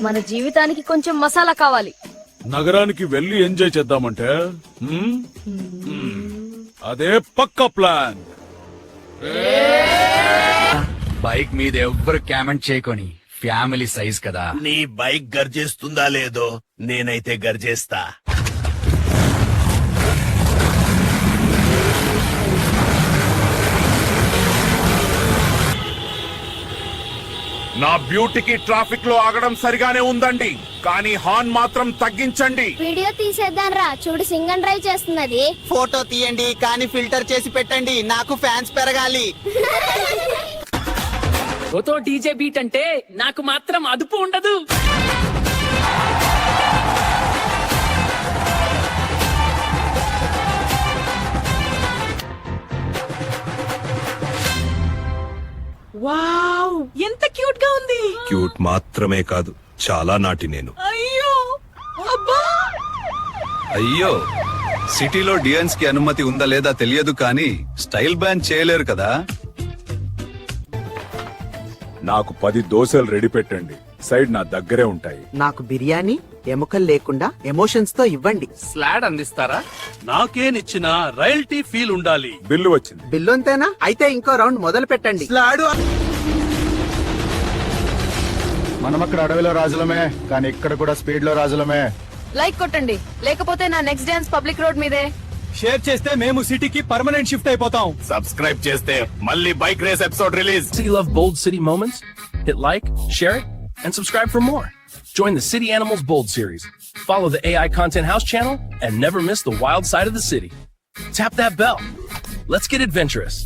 మన జీవితానికి కొంచెం మసాలా కావాలి. నగరానికి వెళ్ళి ఎంజాయ్ చేద్దామంటే. అదే పక్క ప్లాన్. బైక్ మీద ఎవ్వరు కామెంట్ చేయకొని ఫ్యామిలీ సైజ్ కదా. నీ బైక్ గర్జేస్తుందా లేదో నేనైతే గర్జేస్తా. నా బ్యూటీకి ట్రాఫిక్లో ఆగడం సరిగానే ఉందండి. కానీ హార్న్ మాత్రం తగ్గించండి. వీడియో తీసేద్దాం రా. చూడు సింగన్ డ్రైవ్ చేస్తున్నది. ఫోటో తీయండి కానీ ఫిల్టర్ చేసి పెట్టండి. నాకు ఫ్యాన్స్ పెరగాలి. ఫోటో డీజే బీట్ అంటే నాకు మాత్రం అదుపు ఉండదు. వావ్! ఎంత క్యూట్గా ఉంది. క్యూట్ మాత్రమే కాదు చాలా నాటి నేను. అయ్యో! అబ్బా! అయ్యో! సిటీలో డియన్స్కి అనుమతి ఉందా లేదా తెలియదు కానీ స్టైల్ బ్యాన్ చేయలేరు కదా. నాకు పది దోశలు రెడీ పెట్టండి. సైడ్ నా దగ్గరే ఉంటాయి. నాకు బిర్యానీ ఎముకలు లేకుండా ఎమోషన్స్తో ఇవ్వండి. స్లాడ్ అందిస్తారా? నాకేనిచ్చిన రాయల్టీ ఫీల్ ఉండాలి. బిల్లు వచ్చింది. బిల్లు అంతేనా? అయితే ఇంకో రౌండ్ మొదలు పెట్టండి. మనం అక్కడ అడవిలో రాజులమే కానీ ఇక్కడ కూడా స్పీడ్లో రాజులమే లైక్ కొట్టండి లేకపోతే నా నెక్స్ట్ డాన్స్ పబ్లిక్ రోడ్ మీదే షేర్ చేస్తే మేము సిటీకి పర్మనెంట్ షిఫ్ట్ అయిపోతాం సబ్స్క్రైబ్ చేస్తే మళ్ళీ bike race episode release City Love Bold City Moments? Hit like, share it, and subscribe for more. Join the City Animals Bold series. Follow the AI Content House channel and never miss the wild side of the city. Tap that bell. Let's get adventurous.